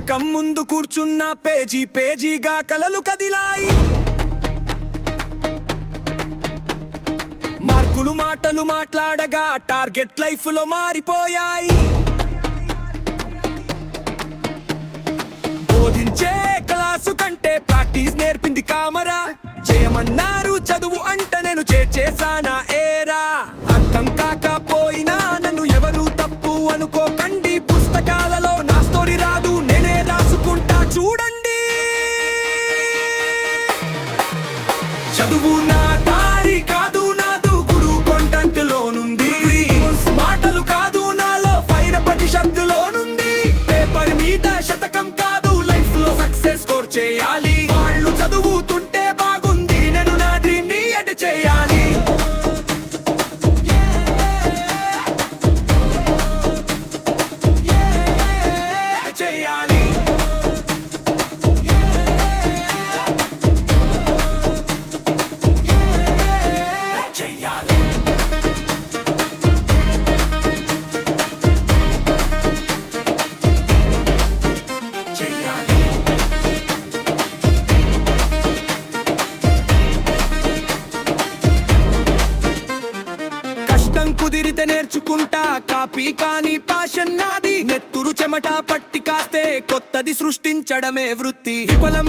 పుస్తకం ముందు కూర్చున్న పేజీ పేజీగా కలలు కదిలాయి. మార్కులు మాటలు మాట్లాడగా టార్గెట్ లైఫ్లో మారిపోయాయి. బోధించే క్లాసు కంటే ప్రాక్టీస్ నేర్పింది కామరా. చేయమన్నారు చదువు అంట నేను చేసేసానా చదువు నా కుదిరితే నేర్చుకుంటా. కాపీ కానీ పాషన్ నాది. నెత్తురు చెమట పట్టి కాస్తే కొత్తది సృష్టించడమే వృత్తి. విఫలం